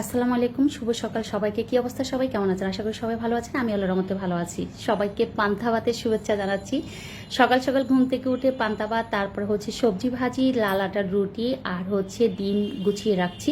আসসালামু আলাইকুম, শুভ সকাল। সবাইকে কি অবস্থা? সবাই কেমন আছেন? আশা করি সবাই ভালো আছেন। আমি আল্লাহর রহমতে ভালো আছি। সবাইকে পান্তা ভাতের শুভেচ্ছা জানাচ্ছি। সকাল সকাল ঘুম থেকে উঠে পান্তা ভাত, তারপর হচ্ছে সবজি ভাজি, লাল আটার রুটি, আর হচ্ছে ডিম গুছিয়ে রাখছি।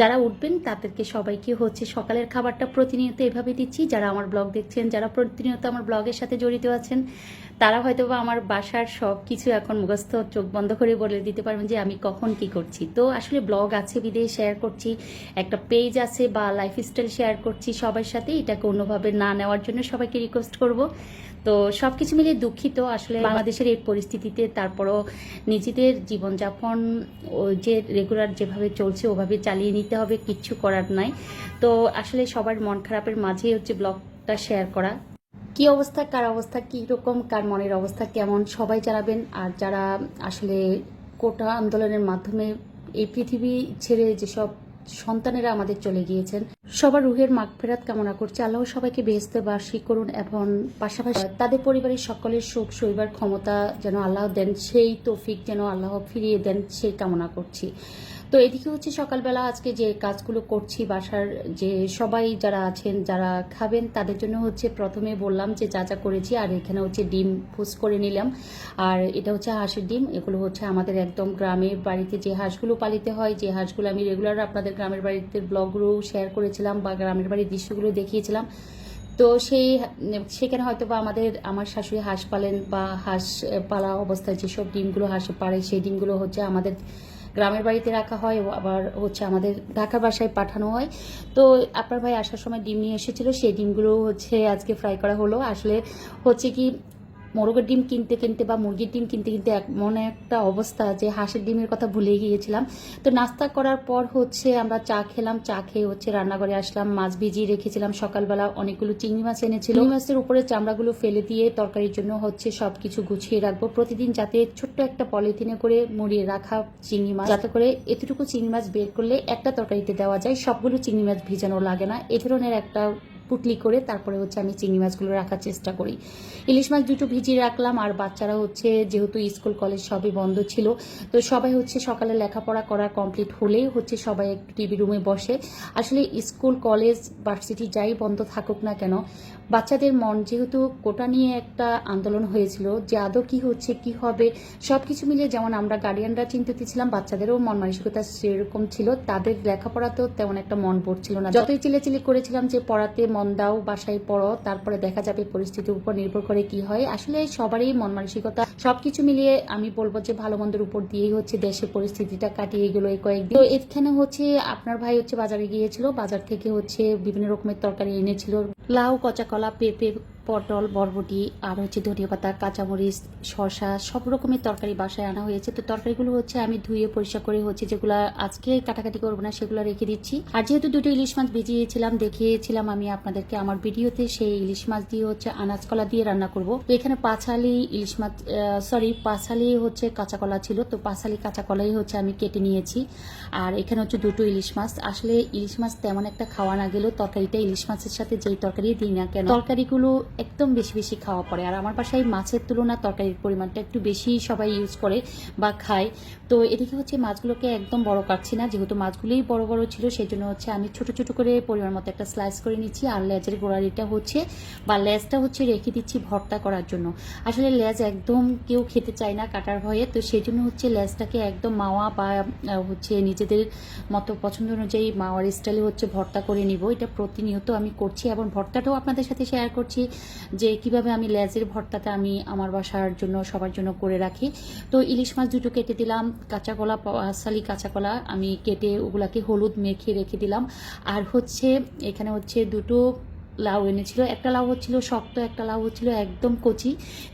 যারা উঠবেন, তাদেরকে সবাইকে হচ্ছে সকালের খাবারটা প্রতিনিয়ত এভাবে দিচ্ছি। যারা আমার ব্লগ দেখছেন, যারা প্রতিনিয়ত আমার ব্লগের সাথে জড়িত আছেন তারা হয়তো বা আমার বাসার সব কিছু এখন মুখস্থ চোখ বন্ধ করে বলে দিতে পারবেন যে আমি কখন কি করছি। তো আসলে ব্লগ আছে, বিদেশে শেয়ার করছি, একটা পেজ আছে বা লাইফস্টাইল শেয়ার করছি সবার সাথে, এটাকে অন্যভাবে না নেওয়ার জন্য সবাইকে রিকোয়েস্ট করব। তো সব কিছু মিলিয়ে দুঃখিত, আসলে বাংলাদেশের এই পরিস্থিতিতে তারপরও নিজেদের জীবনযাপন যে রেগুলার যেভাবে চলছে ওভাবে চালিয়ে নিতে হবে, কিচ্ছু করার নাই। তো আসলে সবার মন খারাপের মাঝেই হচ্ছে ব্লগটা শেয়ার করা। কি অবস্থা, কার অবস্থা, কি রকম, কার মনের অবস্থা, কেমন? সবাই জানাবেন। আর যারা আসলে কোটা আন্দোলনের মাধ্যমে এই পৃথিবী ছেড়ে যেসব সন্তানেরা আমাদের চলে গিয়েছেন, সবার রুহের মাগফেরাত কামনা করছে। আল্লাহ সবাইকে বেহেস্তে বাসী করুন এবং পাশাপাশি তাদের পরিবারের সকলের সুখ সইবার ক্ষমতা যেন আল্লাহ দেন, সেই তৌফিক যেন আল্লাহ ফিরিয়ে দেন, সেই কামনা করছি। তো এদিকে হচ্ছে সকালবেলা আজকে যে কাজগুলো করছি বাসার, যে সবাই যারা আছেন, যারা খাবেন, তাদের জন্য হচ্ছে প্রথমে বললাম যে যা যা করেছি, আর এখানে হচ্ছে ডিম ফুস করে নিলাম। আর এটা হচ্ছে হাঁসের ডিম, এগুলো হচ্ছে আমাদের একদম গ্রামের বাড়িতে যে হাঁসগুলো পালিতে হয়, যে হাঁসগুলো আমি রেগুলার আপনাদের গ্রামের বাড়িতে ব্লগগুলো শেয়ার করেছিলাম বা গ্রামের বাড়ির দৃশ্যগুলো দেখিয়েছিলাম। তো সেই, সেখানে হয়তো বা আমাদের, আমার শাশুড়ি হাঁস পালেন বা হাঁস পালা অবস্থায় যেসব ডিমগুলো হাঁসে পারে সেই ডিমগুলো হচ্ছে আমাদের গ্রামের বাড়িতে রাখা হয় আবার হচ্ছে আমাদের ঢাকার বাসায় পাঠানো হয়। তো আপনার ভাই আসার সময় ডিম নিয়ে এসেছিল, সেই ডিমগুলো হচ্ছে আজকে ফ্রাই করা হলো। আসলে হচ্ছে কি মোরগের ডিম কিনতে কিনতে বা মুরগির ডিম কিনতে কিনতে এমন একটা অবস্থা যে হাঁসের ডিমের কথা ভুলে গিয়েছিলাম। তো নাস্তা করার পর হচ্ছে আমরা চা খেলাম। চা খেয়ে হচ্ছে রান্নাঘরে আসলাম মাছ ভিজিয়ে রেখেছিলাম। সকালবেলা অনেকগুলো চিংড়ি মাছ এনেছিল। চিংড়ি মাছের উপরে চামড়াগুলো ফেলে দিয়ে তরকারির জন্য হচ্ছে সব কিছু গুছিয়ে রাখব। প্রতিদিন যাতে ছোট্ট একটা পলিথিনে করে মুড়িয়ে রাখা চিংড়ি মাছ। যাতে করে এতটুকু চিংড়ি মাছ বের করলে একটা তরকারিতে দেওয়া যায়। সবগুলো চিংড়ি মাছ ভিজানো লাগে না। এ ধরনের একটা পুটলি করে তারপরে হচ্ছে আমি চিংড়ি মাছগুলো রাখার চেষ্টা করি। ইলিশ মাছ দুটো ভিজিয়ে রাখলাম, আর বাচ্চারা হচ্ছে যেহেতু স্কুল, কলেজ সবই বন্ধ ছিল, তো সবাই হচ্ছে সকালে লেখাপড়া করা কমপ্লিট হলেই হচ্ছে সবাই একটু টিভি রুমে বসে। আসলে স্কুল, কলেজ, ভার্সিটি যাই বন্ধ থাকুক না কেন বাচ্চাদের মন যেহেতু কোটা নিয়ে একটা আন্দোলন হয়েছিল, যে আদৌ কি হচ্ছে, কি হবে সব কিছু মিলিয়ে যেমন আমরা গার্ডিয়ানরা চিন্তিত ছিলাম, বাচ্চাদেরও মন মানসিকতা সেরকম ছিল, তাদের লেখাপড়াতেও তেমন একটা মন পড়ছিল না। যতই চিলে চিলেচিলি করেছিলাম যে পড়াতে মন দাও, বাসায় পড়ো, তারপরে দেখা যাবে পরিস্থিতির উপর নির্ভর করে কি হয়, আসলে সবারই মন মানসিকতা, সবকিছু মিলিয়ে আমি বলব যে ভালো মন্দের উপর দিয়েই হচ্ছে দেশের পরিস্থিতিটা কাটিয়ে গেল এই কয়েকদিন। তো এখানে হচ্ছে আপনার ভাই হচ্ছে বাজারে গিয়েছিল, বাজার থেকে হচ্ছে বিভিন্ন রকমের তরকারি এনেছিল, লাউ, কচা কলা అలా পটল, বরবটি আর হচ্ছে ধনিয়া পাতা, কাঁচামরিচ, শসা সব রকমের তরকারি বাসায় আনা হয়েছে। তো তরকারিগুলো হচ্ছে আমি ধুয়ে পরিষ্কার করে হচ্ছে যেগুলো আজকে কাটাকাটি করব না সেগুলো রেখে দিচ্ছি। আর যেহেতু দুটো ইলিশ মাছ ভিজিয়েছিলাম, দেখিয়েছিলাম আমি আপনাদেরকে আমার ভিডিওতে সেই ইলিশ মাছ দিয়ে হচ্ছে আনাজ কলা দিয়ে রান্না করব। এখানে পাঁচালি ইলিশ মাছ সরি পাঁচালি হচ্ছে কাঁচা কলা ছিল। তো পাঁচালি কাঁচা কলাই হচ্ছে আমি কেটে নিয়েছি। আর এখানে হচ্ছে দুটো ইলিশ মাছ। আসলে ইলিশ মাছ তেমন একটা খাওয়া না গেলেও তরকারিটা ইলিশ মাছের সাথে যেই তরকারি দিই না কেন, তরকারিগুলো একদম বেশি বেশি খাওয়া পড়ে। আর আমার বাসায় মাছের তুলনা তরকারির পরিমাণটা একটু বেশি সবাই ইউজ করে বা খায়। তো এদিকে হচ্ছে মাছগুলোকে একদম বড় কাটছি না, যেহেতু মাছগুলোই বড় বড় ছিল সেই জন্য হচ্ছে আমি ছোট ছোট করে পরিমাণ মতো একটা স্লাইস করে নিচ্ছি। আর লেজের গোড়ালিটা হচ্ছে বা লেজটা হচ্ছে রেখে দিচ্ছি ভর্তা করার জন্য। আসলে লেজ একদম কেউ খেতে চায় না কাটার ভয়ে, তো সেই জন্য হচ্ছে লেজটাকে একদম মাওয়া বা হচ্ছে নিজেদের মতো পছন্দ অনুযায়ী মাওয়ার স্টাইলে হচ্ছে ভর্তা করে নিব। এটা প্রতিনিয়ত আমি করছি এবং ভর্তাটাও আপনাদের সাথে শেয়ার করছি। যে কীভাবে আমি লেজের ভর্তাটা আমি আমার বাসার জন্য, সবার জন্য করে রাখি। তো ইলিশ মাছ দুটো কেটে দিলাম, কাঁচা কলা সালি কাঁচা কলা আমি কেটে ওগুলাকে হলুদ মেখে রেখে দিলাম। আর হচ্ছে, এখানে হচ্ছে দুটো লাউ এনেছিল। একটা লাউ হচ্ছিল শক্ত, একটা লাউ হচ্ছিল একদম কচি।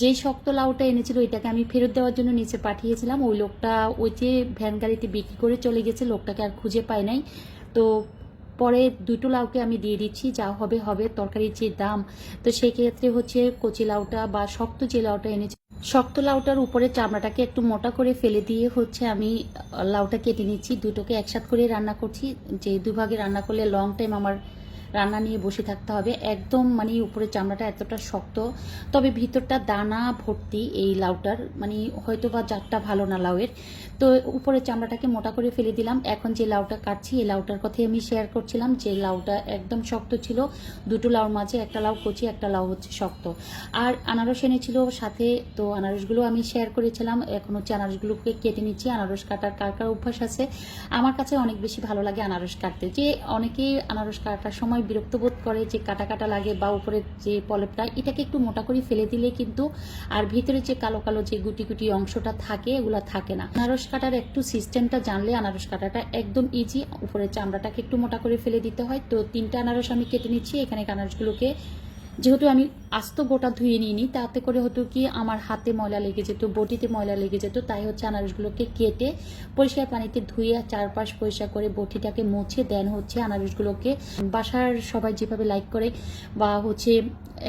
যেই শক্ত লাউটা এনেছিল, এটাকে আমি ফেরত দেওয়ার জন্য নিচে পাঠিয়েছিলাম। ওই লোকটা ওই যে ভ্যান গাড়িতে বিক্রি করে চলে গেছে, লোকটাকে আর খুঁজে পায় নাই। তো পরে দুটো লাউকে আমি দিয়ে দিচ্ছি, যা হবে হবে তরকারির যে দাম। তো সেই ক্ষেত্রে হচ্ছে কচি লাউটা বা শক্ত যে লাউটা এনেছি, শক্ত লাউটার উপরে চামড়াটাকে একটু মোটা করে ফেলে দিয়ে হচ্ছে আমি লাউটা কেটে নিচ্ছি। দুটোকে একসাথ করে রান্না করছি। যে দুভাগে রান্না করলে লং টাইম আমার রান্না নিয়ে বসে থাকতে হবে। একদম মানে উপরের চামড়াটা এতটা শক্ত। তবে ভিতরটা দানা ভর্তি এই লাউটার। মানে হয়তো বা জাতটা ভালো না লাউয়ের। তো উপরের চামড়াটাকে মোটা করে ফেলে দিলাম। এখন যে লাউটা কাটছি, এই লাউটার কথাই আমি শেয়ার করছিলাম যে লাউটা একদম শক্ত ছিল। দুটো লাউর মাঝে, একটা লাউ কচি, একটা লাউ হচ্ছে শক্ত। আর আনারস এনেছিল সাথে, তো আনারসগুলো আমি শেয়ার করেছিলাম। এখন হচ্ছে আনারসগুলোকে কেটে নিচ্ছি। আনারস কাটার কার কার অভ্যাস আছে? আমার কাছে অনেক বেশি ভালো লাগে আনারস কাটতে। যে অনেকেই আনারস কাটার সময় বিরক্ত বোধ করে যে কাটা কাটা লাগে বা উপরের যে পলেপটা, এটাকে একটু মোটা করে ফেলে দিলে কিন্তু আর ভিতরে যে কালো কালো যে গুটি গুটি অংশটা থাকে, এগুলো থাকে না। আনারস কাটার একটু সিস্টেমটা জানলে আনারস কাটাটা একদম ইজি উপরের চামড়াটাকে একটু মোটা করে ফেলে দিতে হয়। তো তিনটা আনারস আমি কেটে নিচ্ছি, এখানে আনারসগুলোকে যেহেতু আমি আস্ত গোটা ধুয়ে নিইনি, তাতে করে হতো কি আমার হাতে ময়লা লেগে যেত, বটিতে ময়লা লেগে যেত, তাই হচ্ছে আনারসগুলোকে কেটে পরিষ্কার পানিতে ধুয়ে চারপাশ পরিষ্কার করে বটিটাকে মুছে দেন হচ্ছে আনারসগুলোকে। বাসার সবাই যেভাবে লাইক করে বা হচ্ছে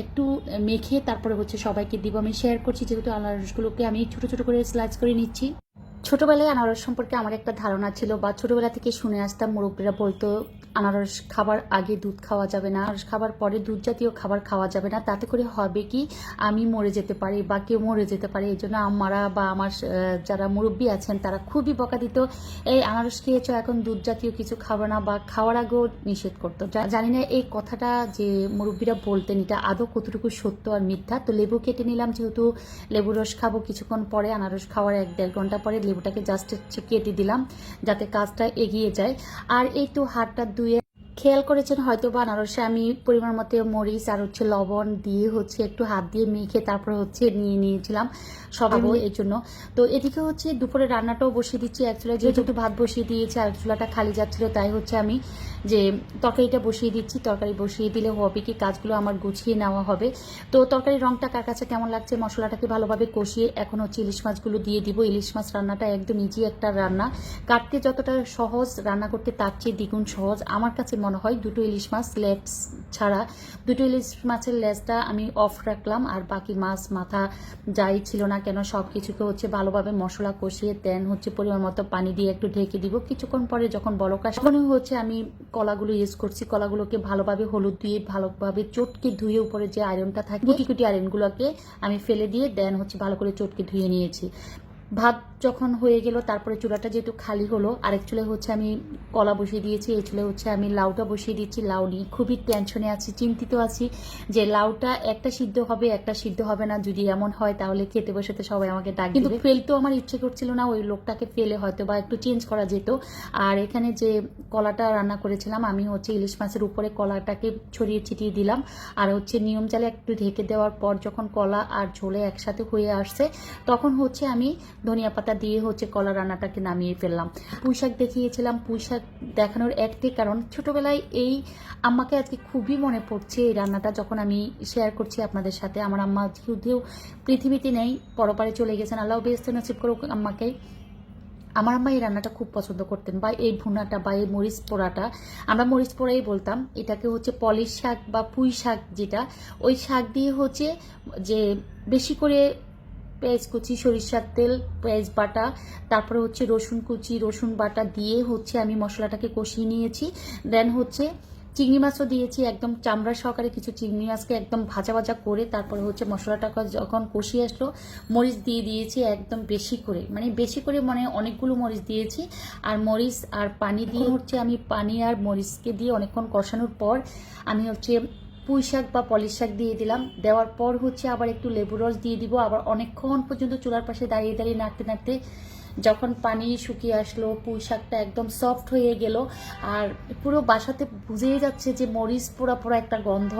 একটু মেখে তারপরে হচ্ছে সবাইকে দিব। আমি শেয়ার করছি যেহেতু আনারসগুলোকে আমি ছোট ছোট করে স্লাইস করে নিচ্ছি। ছোটবেলায় আনারস সম্পর্কে আমার একটা ধারণা ছিল বা ছোটবেলা থেকে শুনে আসতাম, মুরব্বীরা বলতো, আনারস খাবার আগে দুধ খাওয়া যাবে না, আনারস খাবার পরে দুধ জাতীয় খাবার খাওয়া যাবে না, তাতে করে হবে কি আমি মরে যেতে পারি বা কেউ মরে যেতে পারে। এই জন্য আমারা বা আমার যারা মুরব্বী আছেন, তারা খুবই বকা দিত, এই আনারস খেয়েছো, এখন দুধ জাতীয় কিছু খাবে না বা খাওয়ার আগেও নিষেধ করতো। জানি না এই কথাটা যে মুরব্বীরা বলতেন, এটা আদৌ কতটুকু সত্য আর মিথ্যা? তো লেবু কেটে নিলাম, যেহেতু লেবু রস খাব কিছুক্ষণ পরে, আনারস খাওয়ার এক দেড় ঘণ্টা পরে লেবুটাকে জাস্ট কেটে দিলাম যাতে কাজটা এগিয়ে যায়। আর এই তো হাতটা ধুয়ে খেয়াল করেছেন হয়তো বা আনারসে আমি পরিমাণ মতো মরিচ আর হচ্ছে লবণ দিয়ে হচ্ছে একটু হাত দিয়ে মেখে তারপরে হচ্ছে নিয়ে নিয়েছিলাম সবাই এই জন্য। তো এদিকে হচ্ছে দুপুরে রান্নাটাও বসিয়ে দিচ্ছি। এক যেহেতু ভাত বসিয়ে দিয়েছি আর চুলাটা খালি যাচ্ছিল তাই হচ্ছে আমি যে তরকারিটা বসিয়ে দিচ্ছি। তরকারি বসিয়ে দিলে হবে কি কাজগুলো আমার গুছিয়ে নেওয়া হবে। তো তরকারির রংটা কার কাছে কেমন লাগছে মশলাটাকে ভালোভাবে কষিয়ে এখন হচ্ছে ইলিশ মাছগুলো দিয়ে দিব। ইলিশ মাছ রান্নাটা একদম ইজি একটা রান্না। কাটতে যতটা সহজ রান্না করতে তার চেয়ে দ্বিগুণ সহজ। আমার কাছে মনে হয় দুটো ইলিশ মাছ লেটস ছাড়া। দুটো ইলিশ মাছের লেজটা আমি অফ রাখলাম আর বাকি মাছ মাথা যাই ছিল না কেন সব কিছুকে হচ্ছে ভালোভাবে মশলা কষিয়ে দেন হচ্ছে পরিমাণ মতো পানি দিয়ে একটু ঢেকে দিব। কিছুক্ষণ পরে যখন বলক আসে তখন হচ্ছে আমি কলাগুলো ইউজ করছি। কলাগুলোকে ভালোভাবে হলুদ দিয়ে ভালোভাবে চটকে ধুয়ে উপরে যে আয়রনটা থাকে কুটি কুটি আয়রনগুলোকে আমি ফেলে দিয়ে দেন হচ্ছে ভালো করে চটকে ধুয়ে নিয়েছি। ভাত যখন হয়ে গেল তারপরে চুলাটা যেহেতু খালি হলো আরেক চুলে হচ্ছে আমি কলা বসিয়ে দিয়েছি এই চুলে হচ্ছে আমি লাউটা বসিয়ে দিচ্ছি লাউ নিয়ে খুবই টেনশনে আছি চিন্তিত আছি যে লাউটা একটা সিদ্ধ হবে একটা সিদ্ধ হবে না যদি এমন হয় তাহলে খেতে বসেতে সবাই আমাকে ডাক কিন্তু ফেলতেও আমার ইচ্ছে করছিল না ওই লোকটাকে ফেলে হয়তো বা একটু চেঞ্জ করা যেত। আর এখানে যে কলাটা রান্না করেছিলাম আমি হচ্ছে ইলিশ মাছের উপরে কলাটাকে ছড়িয়ে ছিটিয়ে দিলাম। আর হচ্ছে নিয়ম চালে একটু ঢেকে দেওয়ার পর যখন কলা আর ঝোলে একসাথে হয়ে আসছে তখন হচ্ছে আমি ধনিয়া পাতা দিয়ে হচ্ছে কলা রান্নাটাকে নামিয়ে ফেললাম। পুঁই শাক দেখিয়েছিলাম। পুঁই শাক দেখানোর একটাই কারণ, ছোটবেলায় এই আম্মাকে আজকে খুবই মনে পড়ছে এই রান্নাটা যখন আমি শেয়ার করছি আপনাদের সাথে। আমার আম্মা যদিও পৃথিবীতে নেই, পরপারে চলে গেছেন। আল্লাহ বেস্ত নসিব করুক আম্মাকে। আমার আম্মা এই রান্নাটা খুব পছন্দ করতেন বা এই ভুনাটা বা এই মরিচ পোড়াটা। আমরা মরিচ পোড়াই বলতাম। এটাকে হচ্ছে পলিশ শাক বা পুঁই শাক যেটা, ওই শাক দিয়ে হচ্ছে যে বেশি করে পেঁয়াজ কুচি সরিষার তেল পেঁয়াজ বাটা তারপরে হচ্ছে রসুন কুচি রসুন বাটা দিয়ে হচ্ছে আমি মশলাটাকে কষিয়ে নিয়েছি। দেন হচ্ছে চিংড়ি মাছও দিয়েছি একদম চামড়া সহকারে কিছু চিংড়ি মাছকে একদম ভাজা ভাজা করে তারপরে হচ্ছে মশলাটা যখন কষিয়ে আসলো মরিচ দিয়ে দিয়েছি একদম বেশি করে। মানে বেশি করে মানে অনেকগুলো মরিচ দিয়েছি। আর মরিচ আর পানি দিয়ে হচ্ছে আমি পানি আর মরিচকে দিয়ে অনেকক্ষণ কষানোর পর আমি হচ্ছে পুঁই শাক বা পলিশ শাক দিয়ে দিলাম। দেওয়ার পর হচ্ছে আবার একটু লেবু রস দিয়ে দিব। আবার অনেকক্ষণ পর্যন্ত চুলার পাশে দাঁড়িয়ে দাঁড়িয়ে নাড়তে নাড়তে যখন পানি শুকিয়ে আসলো পুঁই শাকটা একদম সফট হয়ে গেল আর পুরো বাসাতে বুঝেই যাচ্ছে যে মরিচ পোড়া পোড়া একটা গন্ধ।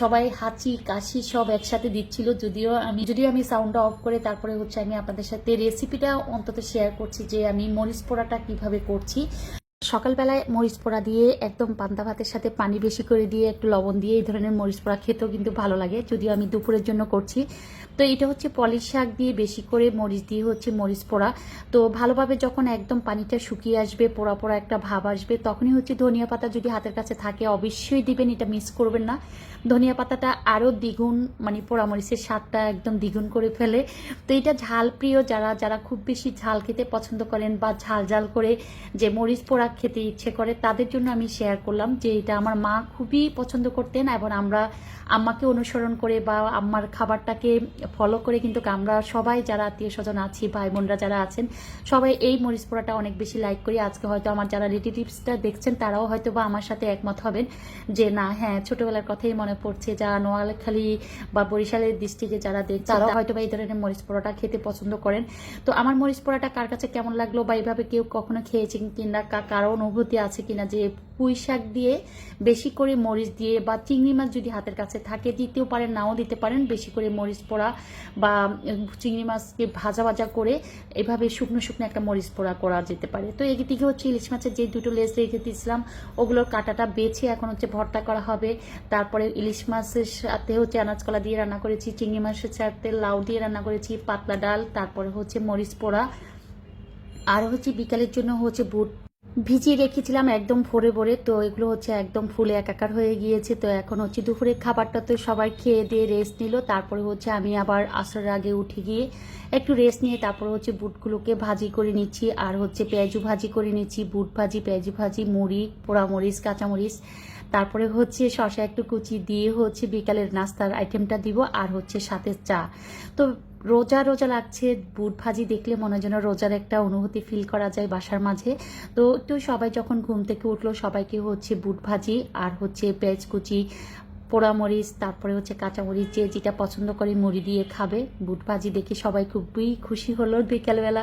সবাই হাঁচি, কাশি সব একসাথে দিচ্ছিল। যদিও আমি যদিও আমি সাউন্ডটা অফ করে তারপরে হচ্ছে আমি আপনাদের সাথে রেসিপিটা অন্তত শেয়ার করছি যে আমি মরিচ পোড়াটা কীভাবে করছি। সকালবেলায় মরিচ পোড়া দিয়ে একদম পান্তা ভাতের সাথে পানি বেশি করে দিয়ে একটু লবণ দিয়ে এই ধরনের মরিচ পোড়া খেতেও কিন্তু ভালো লাগে, যদিও আমি দুপুরের জন্য করছি। তো এটা হচ্ছে পলিশ শাক দিয়ে বেশি করে মরিচ দিয়ে হচ্ছে মরিচ পোড়া। তো ভালোভাবে যখন একদম পানিটা শুকিয়ে আসবে, পোড়া পোড়া একটা ভাব আসবে, তখনই হচ্ছে ধনিয়া পাতা যদি হাতের কাছে থাকে অবশ্যই দিবেন, এটা মিস করবেন না। ধনিয়া পাতাটা আরও দ্বিগুণ মানে পোড়া মরিচের স্বাদটা একদম দ্বিগুণ করে ফেলে। তো এটা ঝাল প্রিয় যারা যারা খুব বেশি ঝাল খেতে পছন্দ করেন বা ঝাল ঝাল করে যে মরিচ পোড়া খেতে ইচ্ছে করে তাদের জন্য আমি শেয়ার করলাম যে এটা আমার মা খুবই পছন্দ করতেন এবং আমরা আম্মাকে অনুসরণ করে বা আম্মার খাবারটাকে ফলো করে কিন্তু আমরা সবাই যারা আত্মীয় স্বজন আছি ভাই বোনরা যারা আছেন সবাই এই মরিচ পোড়াটা অনেক বেশি লাইক করি। আজকে হয়তো আমার যারা রিলেটিভসটা দেখছেন তারাও হয়তো বা আমার সাথে একমত হবেন যে না হ্যাঁ ছোটবেলার কথাই মনে পড়ছে। যারা নোয়াখালী বা বরিশালের ডিস্ট্রিক্টে যারা দেখছেন তারা হয়তো বা এই ধরনের মরিচ পোড়াটা খেতে পছন্দ করেন। তো আমার মরিচ পোড়াটা কার কাছে কেমন লাগল বা এইভাবে কেউ কখনো খেয়েছেন কিনা কা- কারও অনুভূতি আছে কিনা যে পুঁই শাক দিয়ে বেশি করে মরিচ দিয়ে বা চিংড়ি মাছ যদি হাতের কাছে থাকে, দিতেও পারেন, নাও দিতে পারেন, বেশি করে মরিচ পোড়া বা চিংড়ি মাছকে ভাজা ভাজা করে এভাবে শুকনো শুকনো একটা মরিচ পোড়া করা যেতে পারে। তো এদিকে হচ্ছে ইলিশ মাছের যে দুটো লেজ রেখে দিয়েছিলাম, ওগুলোর কাঁটাটা বেছে এখন হচ্ছে ভর্তা করা হবে। তারপরে ইলিশ মাছের সাথে হচ্ছে আনাজ কলা দিয়ে রান্না করেছি, চিংড়ি মাছের সাথে লাউ দিয়ে রান্না করেছি, পাতলা ডাল, তারপরে হচ্ছে মরিচ পোড়া। আর হচ্ছে বিকালের জন্য হচ্ছে বুট ভিজিয়ে রেখেছিলাম একদম ভোরে ভোরে, তো এগুলো হচ্ছে একদম ফুলে একাকার হয়ে গিয়েছে। তো এখন হচ্ছে দুপুরের খাবারটা তো সবাই খেয়ে দিয়ে রেস্ট নিল। তারপরে হচ্ছে আমি আবার আসার আগে উঠে গিয়ে একটু রেস্ট নিয়ে তারপরে হচ্ছে বুটগুলোকে ভাজি করে নিচ্ছি। আর হচ্ছে পেঁয়াজু ভাজি করে নিচ্ছি, বুট ভাজি, পেঁয়াজু ভাজি, মুড়ি, পোড়ামরিচ, কাঁচামরিচ। তারপরে হচ্ছে শশা একটু কুচি দিয়ে হচ্ছে বিকালের নাস্তার আইটেমটা দিব, আর হচ্ছে সাথে চা। তো রোজা রোজা লাগছে, বুট ভাজি দেখলে মনে যেন রোজার একটা অনুভূতি ফিল করা যায় বাসার মাঝে। তো একটু সবাই যখন ঘুম থেকে উঠল, সবাইকে হচ্ছে বুট ভাজি আর হচ্ছে পেঁয়াজ কুচি পোড়ামরিচ, তারপরে হচ্ছে কাঁচামরিচ যে যেটা পছন্দ করে মুড়ি দিয়ে খাবে। বুট ভাজি দেখে সবাই খুবই খুশি হলো বিকালবেলা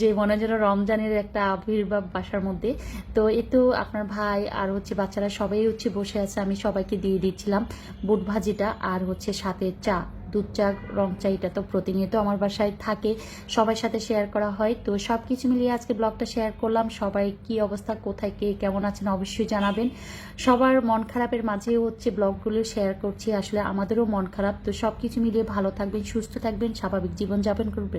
যে মনে যেন রমজানের একটা আবির্ভাব বাসার মধ্যে। তো এ তো আপনার ভাই আর হচ্ছে বাচ্চারা সবাই হচ্ছে বসে আছে, আমি সবাইকে দিয়ে দিচ্ছিলাম বুট ভাজিটা আর হচ্ছে সাথে চা। দুধ চা রং চা এটা তো প্রতিনিয়ত আমার বাসায় থাকে, সবার সাথে শেয়ার করা হয়। তো সব কিছু মিলিয়ে আজকে ব্লগটা শেয়ার করলাম, সবাই কি অবস্থা, কোথায়, কে কেমন আছেন অবশ্যই জানাবেন। সবার মন খারাপের মাঝেও হচ্ছে ব্লগগুলো শেয়ার করছি, আসলে আমাদেরও মন খারাপ। তো সব কিছু মিলিয়ে ভালো থাকবেন, সুস্থ থাকবেন, স্বাভাবিক জীবন জীবনযাপন করবেন।